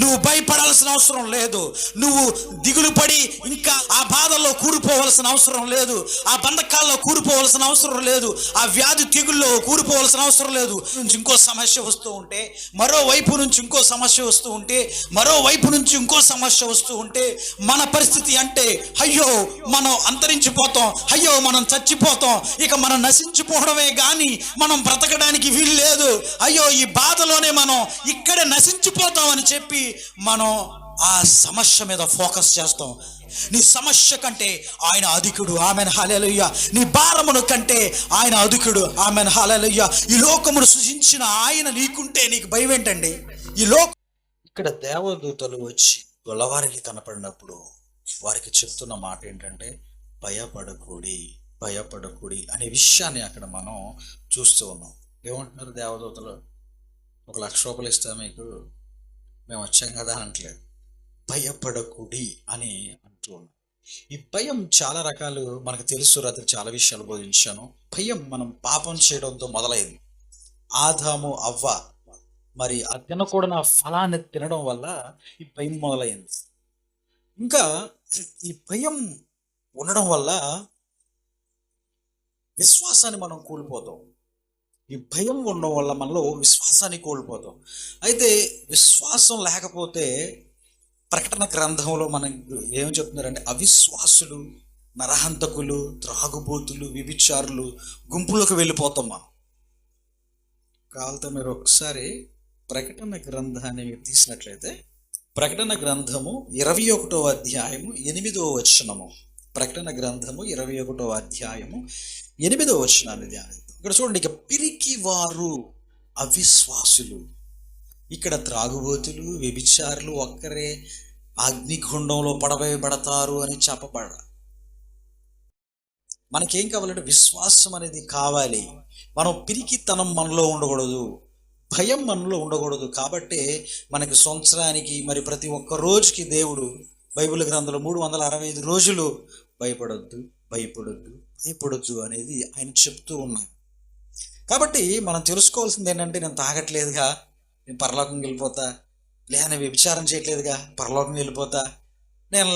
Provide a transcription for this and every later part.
నువ్వు భయపడాల్సిన అవసరం లేదు. నువ్వు దిగులు పడి ఇంకా ఆ బాధల్లో కూలిపోవలసిన అవసరం లేదు. ఆ బంధకాల్లో కూలిపోవలసిన అవసరం లేదు. ఆ వ్యాధి తెగుల్లో కూలిపోవలసిన అవసరం లేదు. నుంచి ఇంకో సమస్య వస్తూ ఉంటే మరో వైపు నుంచి ఇంకో సమస్య వస్తూ ఉంటే మరో వైపు నుంచి ఇంకో సమస్య వస్తూ ఉంటే మన పరిస్థితి అంటే అయ్యో మనం అంతరించిపోతాం. అయ్యో మనం చచ్చిపోతాం. ఇక మనం నశించిపోవడమే కానీ మనం బ్రతకడానికి వీలు లేదు అయ్యో ఈ బాధలోనే మనం ఇక్కడే నశించిపోతాం అని చెప్పి మనం ఆ సమస్య మీద ఫోకస్ చేస్తాం. నీ సమస్య కంటే ఆయన అధికుడు. ఆమెన్. హాలెలుయ్య నీ భారమును కంటే ఆయన అధికుడు. ఆమెన్. హాలెలుయ్య ఈ లోకమును సృజించిన ఆయన నీకుంటే నీకు భయం ఏంటండి? ఈ లోక ఇక్కడ దేవదూతలు వచ్చి గొల్లవారికి కనపడినప్పుడు వారికి చెప్తున్న మాట ఏంటంటే భయపడకూడి భయపడకూడి అనే విషయాన్ని అక్కడ మనం చూస్తూ ఉన్నాం. ఏమంటున్నారు దేవదూతలు? ఒక లక్ష రూపాయలు ఇస్తా మీకు. మేము వచ్చాం కదా అనట్లేదు. భయపడకుడి అని అంటూ ఉన్నాం. ఈ భయం చాలా రకాలు మనకు తెలుసు రాత్రి చాలా విషయాలు బోధించాను. భయం మనం పాపం చేయడంతో మొదలైంది. ఆదాము అవ్వ మరి ఆ తినకూడని ఆ ఫలాన్ని తినడం వల్ల ఈ భయం మొదలైంది. ఇంకా ఈ భయం ఉండడం వల్ల విశ్వాసాన్ని మనం కోల్పోతాం. ఈ భయం ఉండడం వల్ల మనలో విశ్వాసాన్ని కోల్పోతాం. అయితే విశ్వాసం లేకపోతే ప్రకటన గ్రంథంలో మనం ఏం చెప్తున్నారంటే అవిశ్వాసులు నరహంతకులు త్రాగుబోతులు విభిచారులు గుంపులోకి వెళ్ళిపోతాం మనం. కావాలతో మీరు ఒకసారి ప్రకటన గ్రంథాన్ని మీరు తీసినట్లయితే ప్రకటన గ్రంథము ఇరవై ఒకటో అధ్యాయము ఎనిమిదో వచనము. ప్రకటన గ్రంథము ఇరవై ఒకటో అధ్యాయము ఎనిమిదో వచనాన్ని ధ్యానం ఇక్కడ చూడండి ఇక పిరికి వారు అవిశ్వాసులు. ఇక్కడ త్రాగుబోతులు వ్యభిచారులు ఒక్కరే అగ్నిగుండంలో పడవేయబడతారు అని చెప్పబడ మనకేం కావాలంటే విశ్వాసం అనేది కావాలి. మనం పిరికితనం మనలో ఉండకూడదు భయం మనలో ఉండకూడదు. కాబట్టే మనకి సంవత్సరానికి మరి ప్రతి ఒక్క రోజుకి దేవుడు బైబిల్ గ్రంథంలో మూడు వందల అరవై ఐదు రోజులు భయపడొద్దు భయపడొద్దు భయపడొద్దు అనేది ఆయన చెప్తూ ఉన్నారు కాబట్టి మనం తెలుసుకోవాల్సింది ఏంటంటే నేను తాగట్లేదుగా నేను పరలోకం వెళ్ళిపోతా లేదా నేను వ్యభిచారం చేయట్లేదుగా పరలోకం వెళ్ళిపోతా నేను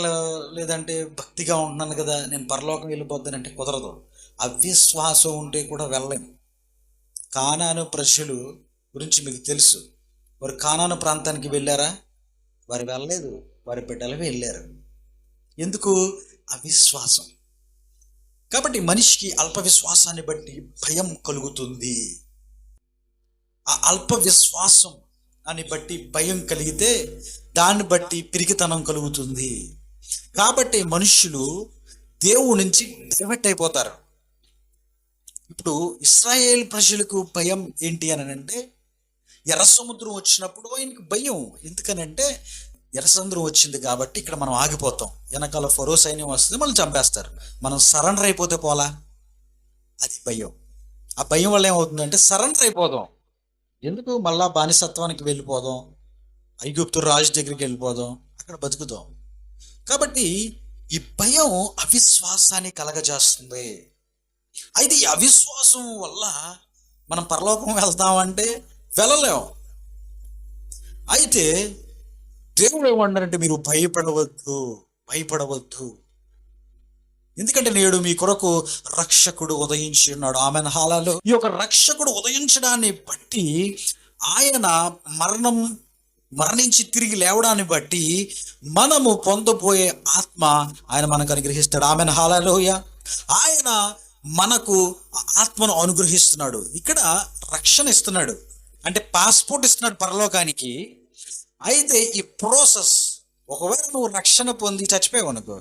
లేదంటే భక్తిగా ఉంటున్నాను కదా నేను పరలోకం వెళ్ళిపోతానంటే కుదరదు. అవిశ్వాసం ఉంటే కూడా వెళ్ళలేము కానాను ప్రజలు గురించి మీకు తెలుసు. వారు కానాను ప్రాంతానికి వెళ్ళారా? వారు వెళ్ళలేదు. వారి బిడ్డలు వెళ్ళారు. ఎందుకు? అవిశ్వాసం. కాబట్టి మనిషికి అల్ప విశ్వాసాన్ని బట్టి భయం కలుగుతుంది. ఆ అల్ప విశ్వాసం అని బట్టి భయం కలిగితే దాన్ని బట్టి పిరికితనం కలుగుతుంది. కాబట్టి మనుషులు దేవుడి నుంచి డైవర్ట్ అయిపోతారు. ఇప్పుడు ఇస్రాయేల్ ప్రజలకు భయం ఏంటి అని అంటే ఎర్ర సముద్రం వచ్చినప్పుడు ఆయనకి భయం. ఎందుకనంటే ఎర్ర వచ్చింది కాబట్టి ఇక్కడ మనం ఆగిపోతాం. వెనకాల ఫరో సైన్యం వస్తుంది మనం చంపేస్తారు. మనం సరెండర్ అయిపోతే పోలా? అది భయం. ఆ భయం వల్ల ఏమవుతుందంటే సరెండర్ అయిపోదాం. ఎందుకు మళ్ళా బానిసత్వానికి వెళ్ళిపోదాం? ఐగుప్తు రాజు దగ్గరికి వెళ్ళిపోదాం. అక్కడ బతుకుదాం. కాబట్టి ఈ భయం అవిశ్వాసాన్ని కలగజేస్తుంది. అయితే ఈ అవిశ్వాసం వల్ల మనం పరలోకం వెళ్తామంటే వెళ్ళలేం. అయితే దేవుడు ఏమన్నారంటే మీరు భయపడవద్దు భయపడవద్దు. ఎందుకంటే నేడు మీ కొరకు రక్షకుడు ఉదయించి ఉన్నాడు. ఆమె హాలలో ఈ యొక్క రక్షకుడు ఉదయించడాన్ని బట్టి ఆయన మరణం మరణించి తిరిగి లేవడాన్ని బట్టి మనము పొందబోయే ఆత్మ ఆయన మనకు అనుగ్రహిస్తాడు. ఆమె హాలలోయ. ఆయన మనకు ఆత్మను అనుగ్రహిస్తున్నాడు. ఇక్కడ రక్షణ ఇస్తున్నాడు. అంటే పాస్పోర్ట్ ఇస్తున్నాడు పరలోకానికి. అయితే ఈ ప్రోసెస్ ఒకవేళ నువ్వు రక్షణ పొంది చచ్చిపోయావు అనుకో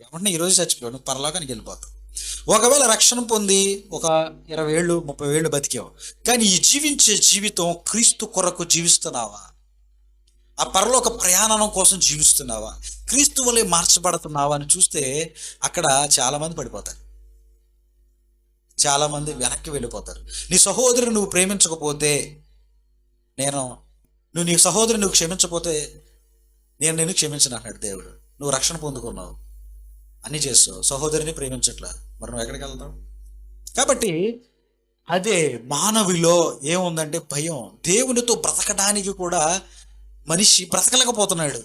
ఎవరిని ఈరోజు చచ్చిపోయావు నువ్వు పరలోకానికి వెళ్ళిపోతావు. ఒకవేళ రక్షణ పొంది ఒక ఇరవై ఏళ్ళు ముప్పై ఏళ్ళు బతికావు కానీ ఈ జీవించే జీవితం క్రీస్తు కొరకు జీవిస్తున్నావా? ఆ పరలోక ప్రయాణం కోసం జీవిస్తున్నావా? క్రీస్తు వలె మార్చబడుతున్నావా అని చూస్తే అక్కడ చాలామంది పడిపోతారు. చాలామంది వెనక్కి వెళ్ళిపోతారు. నీ సహోదరుని నువ్వు ప్రేమించకపోతే నేను నువ్వు నీ సహోదరుని నువ్వు క్షమించకపోతే నేను నేను క్షమించను అన్నాడు దేవుడు. నువ్వు రక్షణ పొందుకున్నావు. అన్నీ చేస్తావు. సహోదరిని ప్రేమించట్లా. మరి నువ్వు ఎక్కడికి వెళ్తావు? కాబట్టి అదే మానవులో ఏముందంటే భయం. దేవునితో బ్రతకడానికి కూడా మనిషి బ్రతకలేకపోతున్నాడు.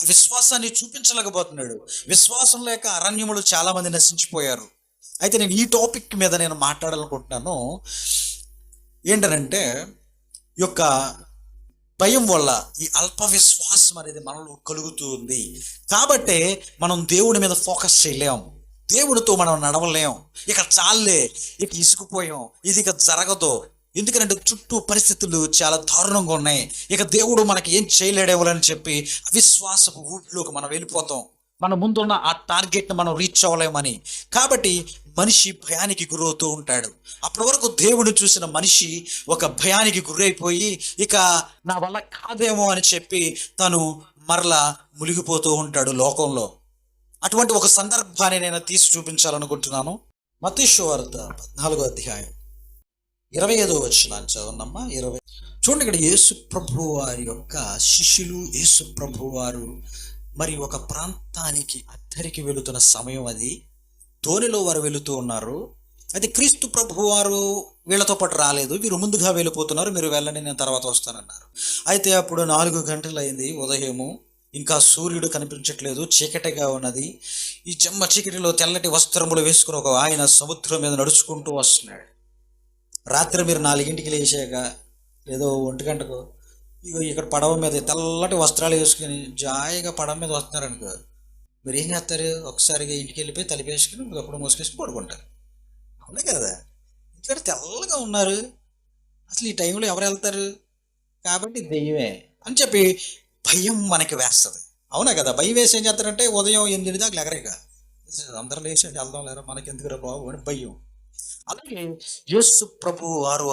ఆ విశ్వాసాన్ని చూపించలేకపోతున్నాడు. విశ్వాసం లేక అరణ్యములు చాలామంది నశించిపోయారు. అయితే నేను ఈ టాపిక్ మీద నేను మాట్లాడాలనుకుంటున్నాను. ఏంటనంటే ఈ యొక్క భయం వల్ల ఈ అల్ప విశ్వాసం అనేది మనలో కలుగుతుంది. కాబట్టే మనం దేవుడి మీద ఫోకస్ చేయలేం. దేవుడితో మనం నడవలేం. ఇక చాలే ఇక ఇసుకుపోయాం ఇది ఇక జరగదు. ఎందుకంటే చుట్టూ పరిస్థితులు చాలా దారుణంగా ఉన్నాయి. ఇక దేవుడు మనకి ఏం చేయలేడేవాలని చెప్పి అవిశ్వాసపు ఊట్లోకి మనం వెళ్ళిపోతాం. మన ముందున్న ఆ టార్గెట్ని మనం రీచ్ అవ్వలేమని. కాబట్టి మనిషి భయానికి గురవుతూ ఉంటాడు. అప్పటి వరకు దేవుడు చూసిన మనిషి ఒక భయానికి గురైపోయి ఇక నా వల్ల కాదేమో అని చెప్పి తను మరలా మునిగిపోతూ ఉంటాడు లోకంలో. అటువంటి ఒక సందర్భాన్ని నేను తీసి చూపించాలనుకుంటున్నాను. మతీశ్వార్త పద్నాలుగో అధ్యాయం ఇరవై ఐదో వచ్చిన చదవనమ్మా ఇరవై చూడండి ఇక్కడ యేసు ప్రభు వారి యొక్క శిష్యులు యేసు ప్రభు వారు మరి ఒక ప్రాంతానికి అద్దరికి వెళుతున్న సమయం అది. ధోనిలో వారు వెళుతూ ఉన్నారు. అయితే క్రీస్తు ప్రభు వారు వీళ్ళతో పాటు రాలేదు. వీరు ముందుగా వెళ్ళిపోతున్నారు. మీరు వెళ్ళండి నేను తర్వాత వస్తానన్నారు. అయితే అప్పుడు నాలుగు గంటలు అయింది ఉదయము. ఇంకా సూర్యుడు కనిపించట్లేదు. చీకటిగా ఉన్నది. ఈ చెమ్మ చీకటిలో తెల్లటి వస్త్రములు వేసుకుని ఒక ఆయన సముద్రం మీద నడుచుకుంటూ వస్తున్నాడు. రాత్రి మీరు నాలుగింటికి లేచాక ఏదో ఒంటి గంటకు ఇక్కడ పడవ మీద తెల్లటి వస్త్రాలు వేసుకుని జాయిగా పడవ మీద వస్తున్నారు అనుకో. మీరు ఏం చేస్తారు? ఒకసారిగా ఇంటికి వెళ్ళిపోయి తలిపేసుకుని ఒకప్పుడు మోసుకేసుకుని పడుకుంటారు. అవునా కదా? ఇక్కడ తెల్లగా ఉన్నారు. అసలు ఈ టైంలో ఎవరు వెళ్తారు? కాబట్టి దెయ్యమే అని చెప్పి భయం మనకి వేస్తుంది. అవునా కదా? భయం వేసి ఏం చేస్తారంటే ఉదయం ఎనిమిది దాకా ఎగరేక అందరూ లేచి వెళ్దాం లేరా? మనకి ఎందుకురా బాబు అని భయం. అలాగే యేసు ప్రభు వారు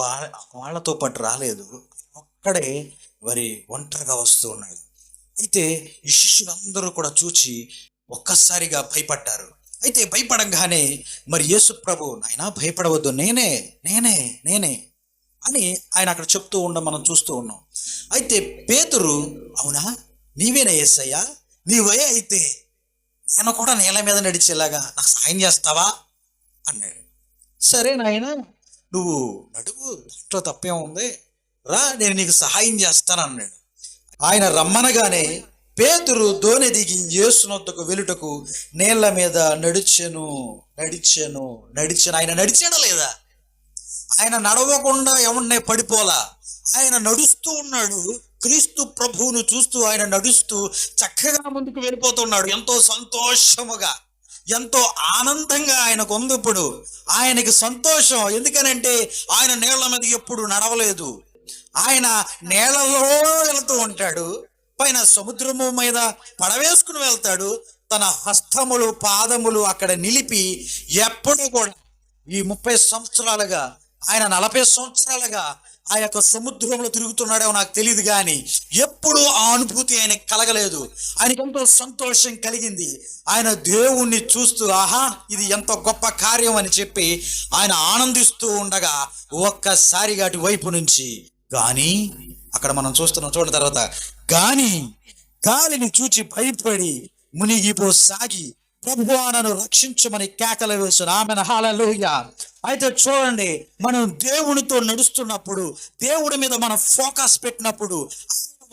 వాళ్ళతో పాటు రాలేదు. ఒక్కడే మరి ఒంటరిగా వస్తూ ఉన్నాడు అయితే ఈ శిష్యులందరూ కూడా చూచి ఒక్కసారిగా భయపడ్డారు. అయితే భయపడంగానే మరి యేసు ప్రభు నాయనా భయపడవద్దు. నేనే నేనే నేనే అని ఆయన అక్కడ చెప్తూ ఉండడం మనం చూస్తూ ఉన్నాం. అయితే పేతురు అవునా? నీవేనా ఏసయ్యా నీవే అయితే నేను కూడా నేల మీద నడిచేలాగా నాకు సాయం చేస్తావా? అన్నాడు. సరే నాయన నువ్వు నడువు దాంట్లో తప్పేం ఉంది? రా నేను నీకు సహాయం చేస్తాను అన్నాడు. ఆయన రమ్మనగానే పేతురు దోణి దిగి యేసునొద్దకు వెలుటకు నీళ్ళ మీద నడిచెను నడిచెను నడిచెను. ఆయన నడిచాడా లేదా? ఆయన నడవకుండా ఎవరినే పడిపోలా? ఆయన నడుస్తూ ఉన్నాడు. క్రీస్తు ప్రభువును చూస్తూ ఆయన నడుస్తూ చక్కగా ముందుకు వెళ్ళిపోతున్నాడు. ఎంతో సంతోషముగా ఎంతో ఆనందంగా ఆయనకు ఉంది ఇప్పుడు ఆయనకి సంతోషం. ఎందుకనంటే ఆయన నీళ్ళ మీద ఎప్పుడు నడవలేదు. ఆయన నేలలో వెళుతూ ఉంటాడు పైన సముద్రము మీద పడవేసుకుని వెళ్తాడు తన హస్తములు పాదములు అక్కడ నిలిపి ఎప్పుడు కూడా ఈ ముప్పై సంవత్సరాలుగా ఆయన నలభై సంవత్సరాలుగా ఆ యొక్క సముద్రంలో తిరుగుతున్నాడో నాకు తెలియదు కానీ ఎప్పుడూ ఆ అనుభూతి ఆయనకి కలగలేదు. ఆయనకి ఎంతో సంతోషం కలిగింది. ఆయన దేవుణ్ణి చూస్తూ ఆహా ఇది ఎంత గొప్ప కార్యం అని చెప్పి ఆయన ఆనందిస్తూ ఉండగా ఒక్కసారిగా అటువైపు నుంచి కానీ అక్కడ మనం చూస్తున్నాం చూడడం తర్వాత కానీ గాలిని చూచి భయపడి మునిగిపోసాగి ప్రభువా నన్ను రక్షించమని కేకలు వేసిన ఆమె హాలలోయ అయితే చూడండి మనం దేవునితో నడుస్తున్నప్పుడు దేవుడి మీద మనం ఫోకస్ పెట్టినప్పుడు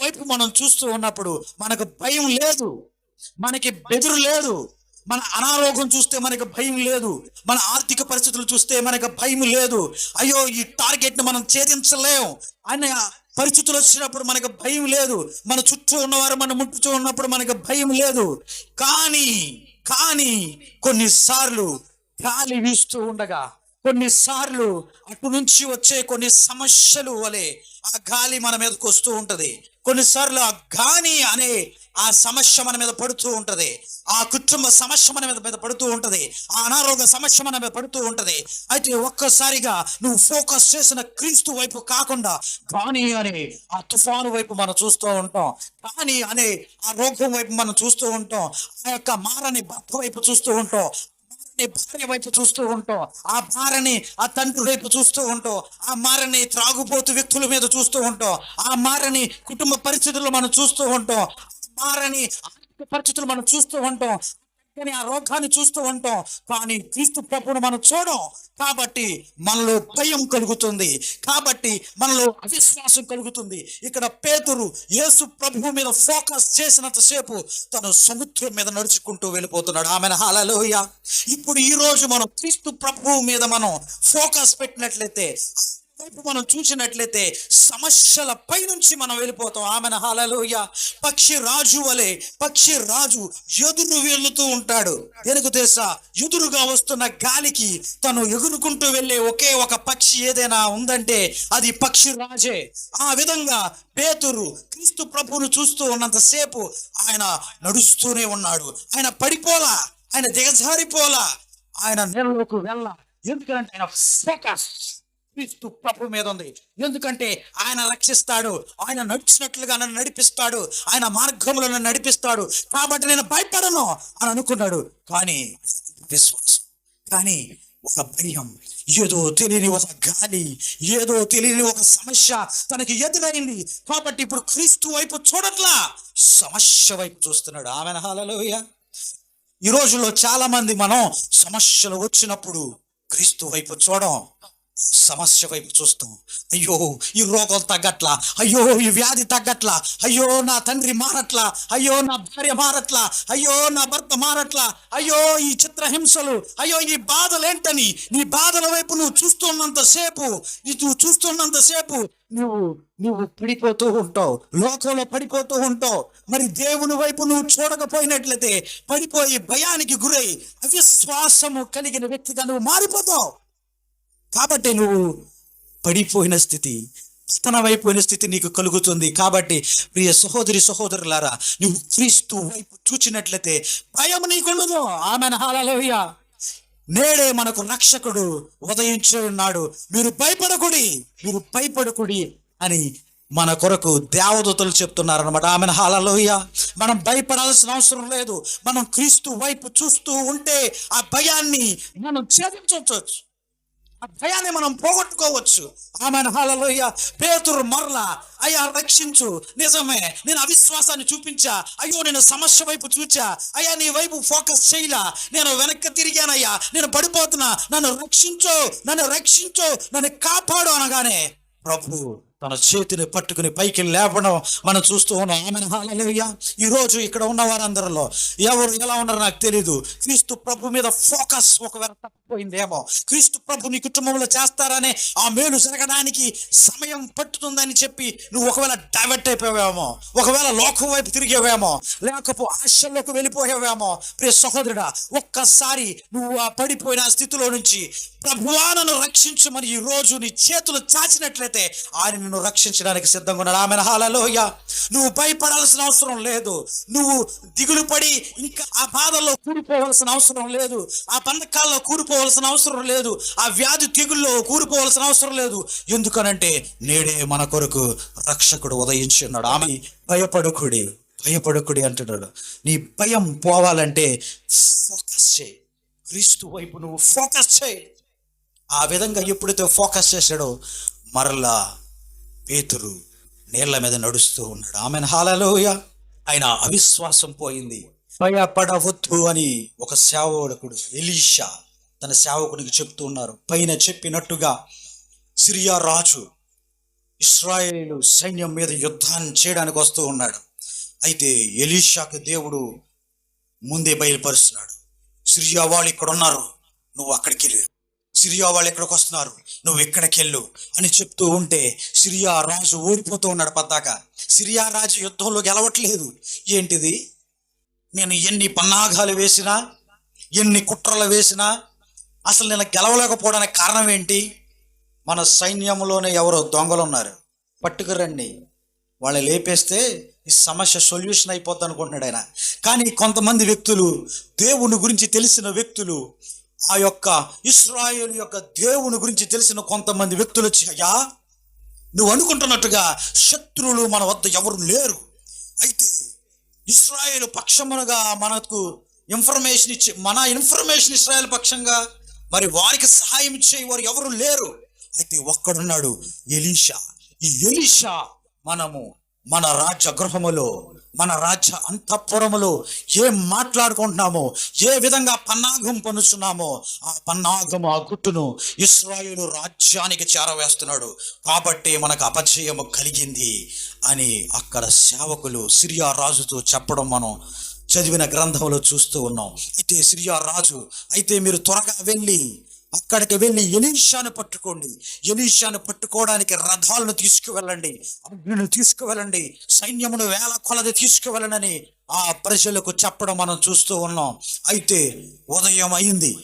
వైపు మనం చూస్తూ ఉన్నప్పుడు మనకు భయం లేదు మనకి బెదురు లేదు. మన అనారోగ్యం చూస్తే మనకు భయం లేదు. మన ఆర్థిక పరిస్థితులు చూస్తే మనకు భయం లేదు. అయ్యో ఈ టార్గెట్ని మనం ఛేదించలేం. అనే పరిస్థితులు వచ్చినప్పుడు మనకు భయం లేదు. మన చుట్టూ ఉన్నవారు మన ముట్టుతూ ఉన్నప్పుడు మనకు భయం లేదు. కానీ కానీ కొన్నిసార్లు గాలి వీస్తూ ఉండగా కొన్నిసార్లు అటు నుంచి వచ్చే కొన్ని సమస్యలు వలె ఆ గాలి మన మీదకి వస్తూ ఉంటది. కొన్నిసార్లు ఆ గాని అనే ఆ సమస్య మన మీద పడుతూ ఉంటది. ఆ కుటుంబ సమస్య మన మీద మీద పడుతూ ఉంటది. ఆ అనారోగ్య సమస్య మన మీద పడుతూ ఉంటది. అయితే ఒక్కసారిగా నువ్వు ఫోకస్ చేసిన క్రీస్తు వైపు కాకుండా కానీ అనే ఆ తుఫాను వైపు మనం చూస్తూ ఉంటాం. కానీ అనే ఆ రోగం వైపు మనం చూస్తూ ఉంటాం. ఆ యొక్క మారని భర్త వైపు చూస్తూ ఉంటాం. భార్య వైపు చూస్తూ ఉంటాం. ఆ భార్యని ఆ తండ్రి వైపు చూస్తూ ఉంటాం. ఆ మారని త్రాగుబోతు వ్యక్తుల మీద చూస్తూ ఉంటాం. ఆ మారని కుటుంబ పరిస్థితుల్లో మనం చూస్తూ ఉంటాం. మారని ఆర్థిక పరిస్థితులు మనం చూస్తూ ఉంటాం. కానీ ఆ రోగాన్ని చూస్తూ ఉంటాం. కానీ క్రీస్తు ప్రభును మనం చూడం. కాబట్టి మనలో భయం కలుగుతుంది. కాబట్టి మనలో అవిశ్వాసం కలుగుతుంది. ఇక్కడ పేతురు యేసు ప్రభు మీద ఫోకస్ చేసినంత సేపు తను సముద్రం మీద నడుచుకుంటూ వెళ్ళిపోతున్నాడు. ఆమె హాలలోయ ఇప్పుడు ఈ రోజు మనం క్రీస్తు ప్రభువు మీద మనం ఫోకస్ పెట్టినట్లయితే వైపు మనం చూసినట్లయితే సమస్యల పై నుంచి మనం వెళ్ళిపోతాం. ఆమెన. హాలలోయ పక్షి రాజు వలె పక్షి రాజు ఎదురు వెళ్తూ ఉంటాడు. ఎందుకు తెలుసా? ఎదురుగా వస్తున్న గాలికి తను ఎగురుకుంటూ వెళ్ళే ఒకే ఒక పక్షి ఏదైనా ఉందంటే అది పక్షి రాజే. ఆ విధంగా పేతురు క్రీస్తు ప్రభువును చూస్తూ ఉన్నంతసేపు ఆయన నడుస్తూనే ఉన్నాడు. ఆయన పడిపోలా? ఆయన దిగజారిపోలా? ఆయన నెలలోకి వెళ్ళ. ఎందుకంటే ఆయన ఫోకస్. క్రీస్తు ప్రభు మీద ఉంది. ఎందుకంటే ఆయన రక్షిస్తాడు. ఆయన నడిచినట్లుగా నన్ను నడిపిస్తాడు. ఆయన మార్గంలో నన్ను నడిపిస్తాడు. కాబట్టి నేను భయపడను అని అనుకున్నాడు. కానీ విశ్వాసం కానీ ఒక భయం ఏదో తెలియని ఒక గాలి ఏదో తెలియని ఒక సమస్య తనకి ఎదురైంది. కాబట్టి ఇప్పుడు క్రీస్తు వైపు చూడట్లా. సమస్య వైపు చూస్తున్నాడు. ఆమె హాలలోయ ఈ రోజుల్లో చాలా మంది మనం సమస్యలు వచ్చినప్పుడు క్రీస్తు వైపు చూడం. సమస్య వైపు చూస్తాం. అయ్యో ఈ రోగం తగ్గట్లా అయ్యో ఈ వ్యాధి తగ్గట్లా అయ్యో నా తండ్రి మారట్లా అయ్యో నా భార్య మారట్లా అయ్యో నా భర్త మారట్లా అయ్యో ఈ చిత్రహింసలు అయ్యో ఈ బాధలు ఏంటని నీ బాధల వైపు నువ్వు చూస్తున్నంత సేపు నువ్వు చూస్తున్నంత సేపు నువ్వు నువ్వు పడిపోతూ ఉంటావు లోకంలో పడిపోతూ ఉంటావు. మరి దేవుని వైపు నువ్వు చూడకపోయినట్లయితే పడిపోయి భయానికి గురై అవిశ్వాసము కలిగిన వ్యక్తిగా నువ్వు మారిపోతావు. కాబట్టి నువ్వు పడిపోయిన స్థితి పతనమైపోయిన స్థితి నీకు కలుగుతుంది. కాబట్టి ప్రియ సహోదరి సహోదరులారా నువ్వు క్రీస్తు వైపు చూచినట్లయితే భయం నీకుండదు ఆమె హాలలోయ నేడే మనకు రక్షకుడు ఉదయించి ఉన్నాడు మీరు భయపడకుడి మీరు భయపడకుడి అని మన కొరకు దేవదూతలు చెప్తున్నారు అనమాట ఆమె హాలలోయ మనం భయపడాల్సిన అవసరం లేదు. మనం క్రీస్తు వైపు చూస్తూ ఉంటే ఆ భయాన్ని మనం ఛేదించవచ్చు. ఆ భయాన్ని మనం పోగొట్టుకోవచ్చు. ఆమె హాలలోయ పేతురు మరల అయ్యా రక్షించు. నిజమే నేను అవిశ్వాసాన్ని చూపించా. అయ్యో నేను సమస్య వైపు చూచా. అయ్యా నీ వైపు ఫోకస్ చేయలా. నేను వెనక్కి తిరిగానయ్యా నేను పడిపోతున్నా. నన్ను రక్షించు. నన్ను రక్షించు. నన్ను కాపాడు అనగానే. ప్రభు తన చేతిని పట్టుకుని పైకి లేపడం మనం చూస్తూ ఉన్నాం. ఆమె హాలలోయ ఈ రోజు ఇక్కడ ఉన్న వారందరిలో ఎవరు ఎలా ఉన్నారో నాకు తెలియదు క్రీస్తు ప్రభు మీద ఫోకస్ ఒకవేళ తప్పిపోయిందేమో. క్రీస్తు ప్రభు నీ కుటుంబంలో చేస్తారనే ఆ మేలు జరగడానికి సమయం పట్టుతుందని చెప్పి నువ్వు ఒకవేళ డైవర్ట్ అయిపోయావేమో ఒకవేళ లోకం వైపు తిరిగేవేమో లేకపోతే ఆశల్లోకి వెళ్ళిపోయావేమో ప్రియ సహోదరుడా ఒక్కసారి నువ్వు ఆ పడిపోయిన స్థితిలో నుంచి ప్రభువానను రక్షించు రక్షించమని ఈ రోజు నీ చేతులు చాచినట్లయితే ఆయన నిన్ను రక్షించడానికి సిద్ధంగా ఉన్నాడు. ఆమె హాలలోయ నువ్వు భయపడాల్సిన అవసరం లేదు. నువ్వు దిగులు పడి ఇంకా ఆ బాధల్లో కూలిపోవలసిన అవసరం లేదు. ఆ బంధకాల్లో కూలిపోవలసిన అవసరం లేదు. ఆ వ్యాధి తెగుల్లో కూలిపోవలసిన అవసరం లేదు. ఎందుకనంటే నేడే మన కొరకు రక్షకుడు ఉదయించి ఉన్నాడు. ఆమె భయపడుకుడి భయపడుకుడి అంటున్నాడు. నీ భయం పోవాలంటే ఫోకస్ చేయి. క్రీస్తు వైపు నువ్వు ఫోకస్ చేయి. ఆ విధంగా ఎప్పుడైతే ఫోకస్ చేశాడో మరలా పేతురు నీళ్ళ మీద నడుస్తూ ఉన్నాడు. ఆమె హాలలోయ. ఆయన అవిశ్వాసం పోయింది. భయపడవద్దు అని ఒక సేవకుడు ఎలీషా తన సేవకునికి చెప్తూ ఉన్నారు. పైన చెప్పినట్టుగా సిరియా రాజు ఇస్రాయేలు సైన్యం మీద యుద్ధాన్ని చేయడానికి వస్తూ ఉన్నాడు. అయితే ఎలీషాకు దేవుడు ముందే బయలుపరుస్తున్నాడు. సిరియా వాళ్ళు ఇక్కడ ఉన్నారు. నువ్వు అక్కడికి వెళ్ళి. సిరియా వాళ్ళు ఎక్కడికి వస్తున్నారు? నువ్వు ఎక్కడికెళ్ళు అని చెప్తూ ఉంటే సిరియా రాజు ఓడిపోతూ ఉన్నాడు పద్దాక. సిరియా రాజు యుద్ధంలో గెలవట్లేదు. ఏంటిది? నేను ఎన్ని పన్నాగాలు వేసినా ఎన్ని కుట్రలు వేసినా అసలు నేను గెలవలేకపోవడానికి కారణం ఏంటి? మన సైన్యంలోనే ఎవరో దొంగలు ఉన్నారు పట్టుకురండి. వాళ్ళు లేపేస్తే ఈ సమస్య సొల్యూషన్ అయిపోద్ది అనుకుంటున్నాడు ఆయన. కానీ కొంతమంది వ్యక్తులు దేవుని గురించి తెలిసిన వ్యక్తులు ఆ యొక్క ఇస్రాయేల్ యొక్క దేవుని గురించి తెలిసిన కొంతమంది వ్యక్తులు వచ్చి అయ్యా నువ్వు అనుకుంటున్నట్టుగా శత్రువులు మన వద్ద ఎవరు లేరు. అయితే ఇస్రాయేల్ పక్షమునగా మనకు ఇన్ఫర్మేషన్ ఇచ్చి మన ఇన్ఫర్మేషన్ ఇస్రాయేల్ పక్షంగా మరి వారికి సహాయం ఇచ్చే వారు ఎవరు లేరు. అయితే ఒక్కడున్నాడు ఎలీషా. ఈ ఎలీషా మనము మన రాజ్య గృహములో మన రాజ్య అంతఃపురములో ఏం మాట్లాడుకుంటున్నామో ఏ విధంగా పన్నాగం పనుచున్నామో ఆ పన్నాగం ఆ గుట్టును ఇస్రాయులు రాజ్యానికి చేరవేస్తున్నాడు. కాబట్టి మనకు అపజయము కలిగింది అని అక్కడ సేవకులు సిరియా రాజుతో చెప్పడం మనం చదివిన గ్రంథంలో చూస్తూ ఉన్నాం. అయితే సిరియా రాజు అయితే మీరు త్వరగా వెళ్ళి అక్కడికి వెళ్ళి ఎలీషాను పట్టుకోండి. ఎలీషాను పట్టుకోవడానికి రథాలను తీసుకువెళ్ళండి. అగ్నిని తీసుకువెళ్ళండి. సైన్యమును వేల కొలది తీసుకువెళ్ళనని ఆ ప్రజలకు చెప్పడం మనం చూస్తూ ఉన్నాం. అయితే ఉదయం అయింది.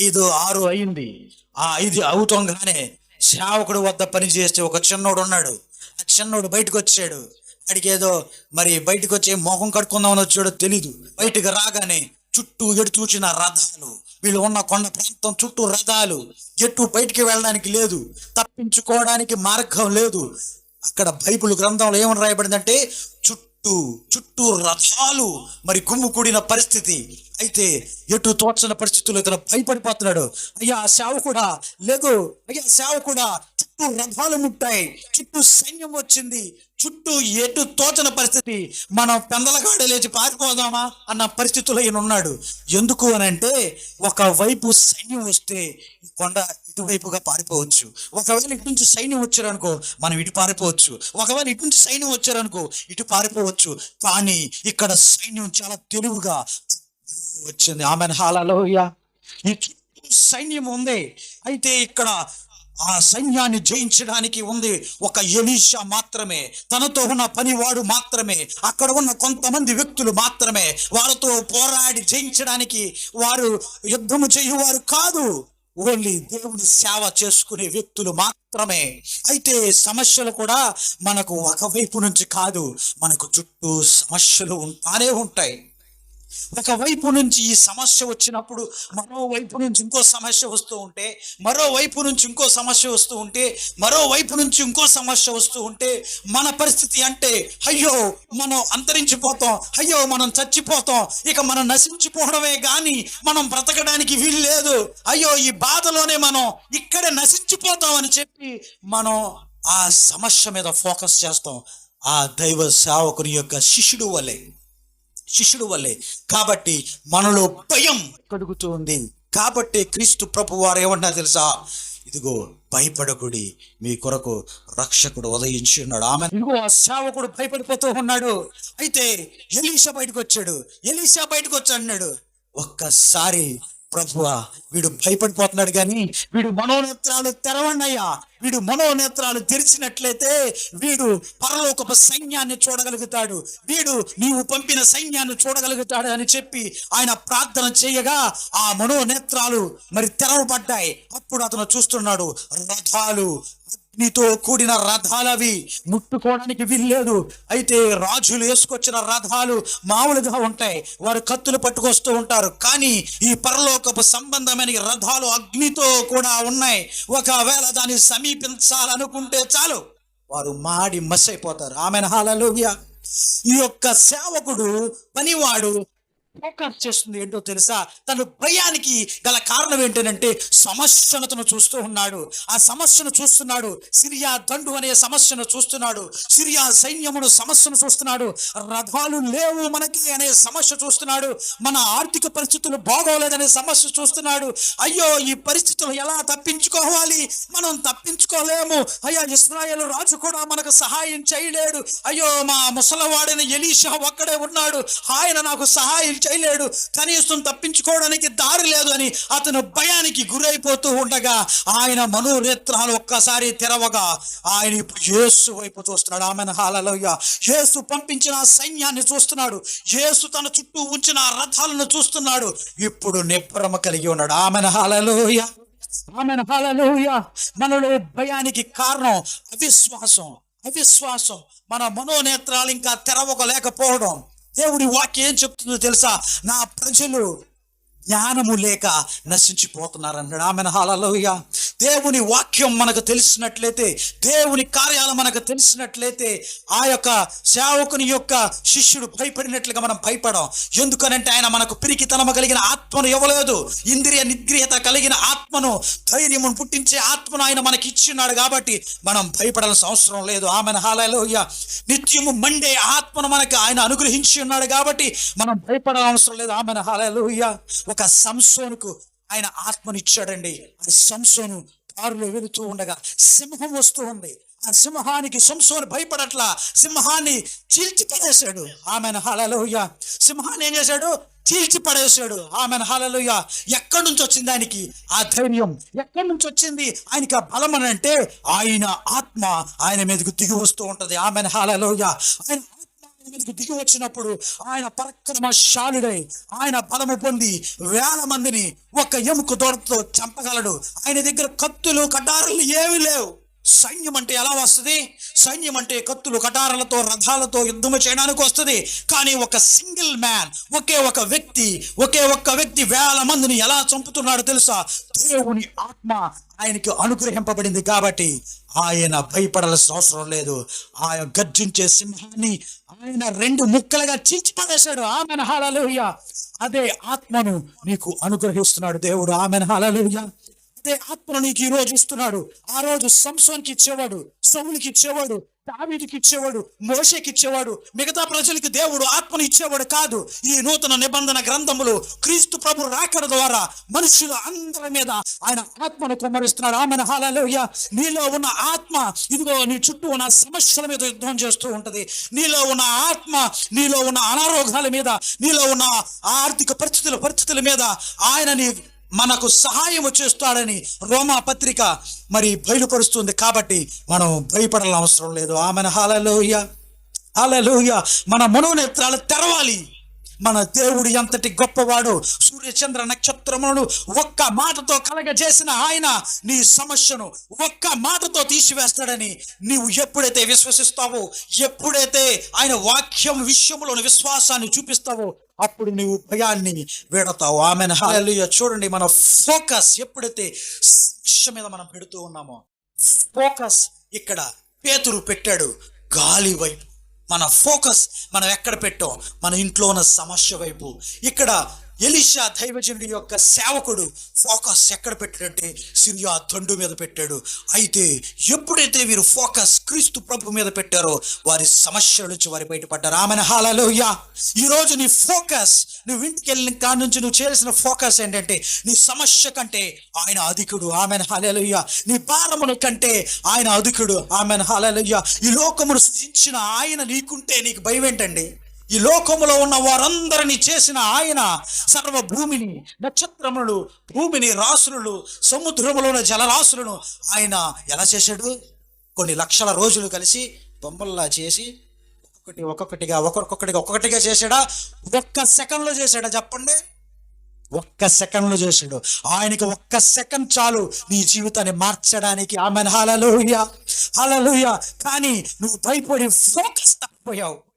ఐదు ఆరు అయింది. ఆ ఐదు అవుతుండగానే సేవకుడు వద్ద పనిచేస్తే ఒక చిన్నోడు ఉన్నాడు. ఆ చిన్నోడు బయటకు వచ్చాడు. వాడికి ఏదో మరి బయటకు వచ్చి మొహం కట్టుకుందామని వచ్చాడో తెలీదు. బయటకు రాగానే చుట్టూ ఎటు చూచిన రథాలు. వీళ్ళు ఉన్న కొండ ప్రాంతం చుట్టూ రథాలు. ఎటు బయటికి వెళ్ళడానికి లేదు. తప్పించుకోవడానికి మార్గం లేదు. అక్కడ బైబిల్ గ్రంథంలో ఏమని రాయబడిందంటే చుట్టూ చుట్టూ రథాలు మరి గుమ్ము కూడిన పరిస్థితి. అయితే ఎటు తోచని పరిస్థితుల్లో ఇతను భయపడిపోతున్నాడు. అయ్యా సేవకుడా లేదు? అయ్యా సేవకుడా చుట్టూ రథాలు ముట్టాయి. చుట్టూ సైన్యం వచ్చింది. చుట్టూ ఎటు తోచన పరిస్థితి? మనం పెందలగాడ లేచి పారిపోదామా అన్న పరిస్థితుల్లో ఈయన ఉన్నాడు ఎందుకు అని అంటే ఒకవైపు సైన్యం వస్తే ఈ కొండ ఇటువైపుగా పారిపోవచ్చు? ఒకవేళ ఇటు నుంచి సైన్యం వచ్చారనుకో మనం ఇటు పారిపోవచ్చు. ఒకవేళ ఇటు నుంచి సైన్యం వచ్చారనుకో ఇటు పారిపోవచ్చు. కానీ ఇక్కడ సైన్యం చాలా తెలివిగా వచ్చింది. ఆమె హాలలోయ ఈ చుట్టూ సైన్యం ఉంది. అయితే ఇక్కడ ఆ సైన్యాన్ని జయించడానికి ఉంది ఒక ఎలీషా మాత్రమే. తనతో ఉన్న పనివాడు మాత్రమే. అక్కడ ఉన్న కొంతమంది వ్యక్తులు మాత్రమే. వారితో పోరాడి జయించడానికి వారు యుద్ధము చేయువారు కాదు. ఓన్లీ దేవుని సేవ చేసుకునే వ్యక్తులు మాత్రమే. అయితే సమస్యలు కూడా మనకు ఒకవైపు నుంచి కాదు మనకు చుట్టూ సమస్యలు ఉంటానే ఉంటాయి. ఒకవైపు నుంచి ఈ సమస్య వచ్చినప్పుడు మరోవైపు నుంచి ఇంకో సమస్య వస్తూ ఉంటే మరోవైపు నుంచి ఇంకో సమస్య వస్తూ ఉంటే మరోవైపు నుంచి ఇంకో సమస్య వస్తూ ఉంటే మన పరిస్థితి అంటే అయ్యో మనం అంతరించిపోతాం అయ్యో మనం చచ్చిపోతాం ఇక మనం నశించిపోవడమే కానీ మనం బ్రతకడానికి వీలు లేదు. అయ్యో ఈ బాధలోనే మనం ఇక్కడే నశించిపోతాం అని చెప్పి మనం ఆ సమస్య మీద ఫోకస్ చేస్తాం. ఆ దైవ సేవకుని యొక్క శిష్యుడు వలె. శిష్యుడు వల్లే. కాబట్టి మనలో భయం కలుగుతూ ఉంది కాబట్టి క్రీస్తు ప్రభు వారు ఏమన్నా తెలుసా? ఇదిగో భయపడకుడి. మీ కొరకు రక్షకుడు ఉదయించి ఉన్నాడు. ఆమె ఇదిగో ఆ సేవకుడు భయపడిపోతూ ఉన్నాడు. అయితే ఎలీషా బయటకు వచ్చాడు. ఎలీషా బయటకు వచ్చాడు అన్నాడు. ఒక్కసారి ప్రభువా వీడు భయపడిపోతున్నాడు కానీ వీడు మనోనేత్రాలు తెరవండియ్యా. వీడు మనోనేత్రాలు తెరిచినట్లయితే వీడు పరలోకపు సైన్యాన్ని చూడగలుగుతాడు. వీడు నీవు పంపిన సైన్యాన్ని చూడగలుగుతాడు అని చెప్పి ఆయన ప్రార్థన చేయగా ఆ మనోనేత్రాలు మరి తెరవబడ్డాయి. అప్పుడు అతను చూస్తున్నాడు రథాలు అగ్నితో కూడిన రథాలవి ముట్టుకోవడానికి వీల్లేదు. అయితే రాజులు వేసుకొచ్చిన రథాలు మామూలుగా ఉంటాయి. వారు కత్తులు పట్టుకొస్తూ ఉంటారు. కానీ ఈ పరలోకపు సంబంధమైన రథాలు అగ్నితో కూడా ఉన్నాయి. ఒకవేళ దాన్ని సమీపించాలనుకుంటే చాలు. వారు మాడి మసైపోతారు. ఆమె హాలలోయ ఈ యొక్క సేవకుడు పనివాడు ఫోకస్ చేస్తుంది ఏంటో తెలుసా? తను భయానికి గల కారణం ఏంటంటే సమస్యను తను చూస్తూ ఉన్నాడు. ఆ సమస్యను చూస్తున్నాడు. సిరియా దండు అనే సమస్యను చూస్తున్నాడు. సిరియా సైన్యమును సమస్యను చూస్తున్నాడు. రథాలు లేవు మనకి అనే సమస్య చూస్తున్నాడు. మన ఆర్థిక పరిస్థితులు బాగోలేదనే సమస్య చూస్తున్నాడు. అయ్యో ఈ పరిస్థితులు ఎలా తప్పించుకోవాలి? మనం తప్పించుకోలేము. అయ్యా ఇస్రాయేల్ రాజు కూడా మనకు సహాయం చేయలేడు. అయ్యో మా ముసలవాడైన ఎలీషా ఒక్కడే ఉన్నాడు. ఆయన నాకు సహాయం చేయలేడు. కనీసం తప్పించుకోవడానికి దారి లేదు అని అతను భయానికి గురైపోతూ ఉండగా ఆయన మనోనేత్రాలు ఒక్కసారి తెరవగా ఆయన ఇప్పుడు యేసు వైపు చూస్తున్నాడు. ఆమె హాలలోయ యేసు పంపించిన సైన్యాన్ని చూస్తున్నాడు. యేసు తన చుట్టూ ఉంచిన రథాలను చూస్తున్నాడు. ఇప్పుడు నిబ్బరమ కలిగి ఉన్నాడు. ఆమెన. హాలలోయ ఆమెన. హాలలోయ మనలో భయానికి కారణం అవిశ్వాసం. అవిశ్వాసం. మన మనోనేత్రాలు ఇంకా తెరవకలేకపోవడం దేవుడి వాక్యం ఏం చెప్తుందో తెలుసా? నా ప్రజలు జ్ఞానము లేక నశించిపోతున్నారన్నాడు. ఆమె హాలలోయ దేవుని వాక్యం మనకు తెలిసినట్లయితే దేవుని కార్యాలు మనకు తెలిసినట్లయితే ఆ యొక్క సేవకుని యొక్క శిష్యుడు భయపడినట్లుగా మనం భయపడం. ఎందుకనంటే ఆయన మనకు పిరికితనము కలిగిన ఆత్మను ఇవ్వలేదు. ఇంద్రియ నిగ్రహత కలిగిన ఆత్మను ధైర్యమును పుట్టించే ఆత్మను ఆయన మనకి ఇచ్చిన్నాడు కాబట్టి మనం భయపడాల్సిన అవసరం లేదు. ఆమె హాలలోయ నిత్యము మండే ఆత్మను మనకు ఆయన అనుగ్రహించి ఉన్నాడు కాబట్టి మనం భయపడాల్సిన అవసరం లేదు. ఆమె హాలలోయ ఒక సంసోనుకు ఆయన ఆత్మనిచ్చాడండి. ఆ సంసోను దారిలో వెళుతూ ఉండగా సింహం వస్తూ ఉంది. ఆ సింహానికి సంసోను భయపడట్లా. సింహాన్ని చీల్చి పడేశాడు ఆమె హలలోయ సింహాన్ని ఏం చేశాడు? చీల్చి పడేశాడు ఆమె హలలోయ ఎక్కడి నుంచి వచ్చింది ఆయనకి? ఆ ధైర్యం ఎక్కడి నుంచి వచ్చింది? ఆయనకి ఆ బలం అని అంటే ఆయన ఆత్మ ఆయన మీదకు దిగి వస్తూ ఉంటది. ఆమె హలలోయ ఆయన మీదకు దిగి వచ్చినప్పుడు ఆయన పరక్రమశాలుడై ఆయన బలము పొంది వేల మందిని ఒక ఎముక దొరతో చంపగలడు. ఆయన దగ్గర కత్తులు కటారులు ఏమీ లేవు. సైన్యం అంటే ఎలా వస్తుంది? సైన్యం అంటే కత్తులు కటారాలతో రథాలతో యుద్ధము చేయడానికి వస్తుంది. కానీ ఒక సింగిల్ మ్యాన్ ఒకే ఒక వ్యక్తి ఒకే ఒక్క వ్యక్తి వేల మందిని ఎలా చంపుతున్నాడో తెలుసా? దేవుని ఆత్మ ఆయనకి అనుగ్రహింపబడింది కాబట్టి ఆయన భయపడాల్సిన అవసరం లేదు. ఆయన గర్జించే సింహాన్ని ఆయన రెండు ముక్కలుగా చీల్చి పడేశాడు ఆమెను హాలలుయ అదే ఆత్మను నీకు అనుగ్రహిస్తున్నాడు దేవుడు. ఆమెను హాలలుయ అదే ఆత్మను నీకు ఈ రోజు ఇస్తున్నాడు. ఆ రోజు సంసోన్కి ఇచ్చేవాడు సౌలుకి ఇచ్చేవాడు దావీదికి ఇచ్చేవాడు మోషకి ఇచ్చేవాడు మిగతా ప్రజలకి దేవుడు ఆత్మను ఇచ్చేవాడు కాదు. ఈ నూతన నిబంధన గ్రంథములు క్రీస్తు ప్రభు రాకడ ద్వారా మనుషుల అందరి మీద ఆయన ఆత్మను కుమ్మరిస్తున్నాడు. ఆమెను. హాలలోయ నీలో ఉన్న ఆత్మ ఇదిగో నీ చుట్టూ ఉన్న సమస్యల మీద యుద్ధం చేస్తూ ఉంటది. నీలో ఉన్న ఆత్మ నీలో ఉన్న అనారోగ్యాల మీద నీలో ఉన్న ఆర్థిక పరిస్థితుల పరిస్థితుల మీద ఆయన నీ మనకు సహాయం చేస్తాడని రోమా పత్రిక మరి బయలుపరుస్తుంది. కాబట్టి మనం భయపడాల అవసరం లేదు. ఆమెన. హాలలోయ హాలలోయ మన మనోనేత్రాలు తెరవాలి. మన దేవుడు ఎంతటి గొప్పవాడు. సూర్యచంద్ర నక్షత్రములను ఒక్క మాటతో కలగజేసిన ఆయన నీ సమస్యను ఒక్క మాటతో తీసివేస్తాడని నీవు ఎప్పుడైతే విశ్వసిస్తావో ఎప్పుడైతే ఆయన వాక్యం విషయంలోని విశ్వాసాన్ని చూపిస్తావో అప్పుడు నువ్వు భయాన్ని వీడతావు. ఆమె చూడండి మన ఫోకస్ ఎప్పుడైతే శిక్ష మీద మనం పెడుతూ ఉన్నామో ఫోకస్ ఇక్కడ పేతురు పెట్టాడు. గాలి వైపు. మన ఫోకస్ మనం ఎక్కడ పెట్టాం? మన ఇంట్లో ఉన్న సమస్య వైపు. ఇక్కడ ఎలిషా దైవజనుడి యొక్క సేవకుడు ఫోకస్ ఎక్కడ పెట్టాడంటే సిరియా దండు మీద పెట్టాడు. అయితే ఎప్పుడైతే వీరు ఫోకస్ క్రీస్తు ప్రభు మీద పెట్టారో వారి సమస్యల నుంచి వారి బయటపడ్డారు. ఆమెన. హాలలోయ ఈరోజు నీ ఫోకస్ నువ్వు ఇంటికి వెళ్ళిన కాడ నుంచి నువ్వు చేయాల్సిన ఫోకస్ ఏంటంటే నీ సమస్య కంటే ఆయన అధికుడు. ఆమెన. హాలలోయ నీ భారమును కంటే ఆయన అధికుడు. ఆమెన. హాలలోయ ఈ లోకమును సృజించిన ఆయన నీకుంటే నీకు భయం ఏంటండి? ఈ లోకములో ఉన్న వారందరిని చేసిన ఆయన సర్వ భూమిని నక్షత్రములు భూమిని రాసులను సముద్రములోని జలరాశులను ఆయన ఎలా చేశాడు? కొన్ని లక్షల రోజులు కలిసి బొమ్మల్లా చేసి ఒక్కొక్కటి ఒక్కొక్కటిగా ఒక్కొక్కటిగా ఒక్కొక్కటిగా చేశాడా? ఒక్క సెకండ్లో చేశాడా చెప్పండి? ఒక్క సెకండ్లో చేశాడు. ఆయనకి ఒక్క సెకండ్ చాలు నీ జీవితాన్ని మార్చడానికి. ఆమె హలలుయ హలలుయ కానీ నువ్వు భయపడి ఫోకస్ తప్పిపోయావు.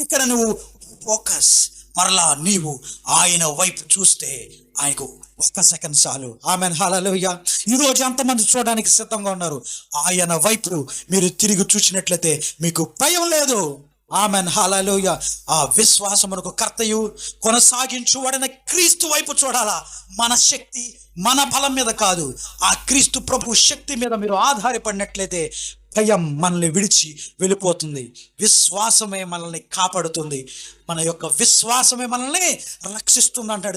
ఇక్కడ నువ్వు ఫోకస్. మరలా నీవు ఆయన వైపు చూస్తే ఆయనకు ఒక్క సెకండ్ చాలు. ఆమె హలలోయ ఈరోజు ఎంతమంది చూడడానికి సిద్ధంగా ఉన్నారు? ఆయన వైపు మీరు తిరిగి చూసినట్లయితే మీకు భయం లేదు. ఆమెన్. హాలలోయ ఆ విశ్వాసమునకు కర్తయు కొనసాగించువాడిన క్రీస్తు వైపు చూడాలా? మన శక్తి మన బలం మీద కాదు. ఆ క్రీస్తు ప్రభు శక్తి మీద మీరు ఆధారపడినట్లయితే భయం మనల్ని విడిచి వెళ్ళిపోతుంది. విశ్వాసమే మనల్ని కాపాడుతుంది. మన యొక్క విశ్వాసమే మనల్ని రక్షిస్తుంది అంటాడు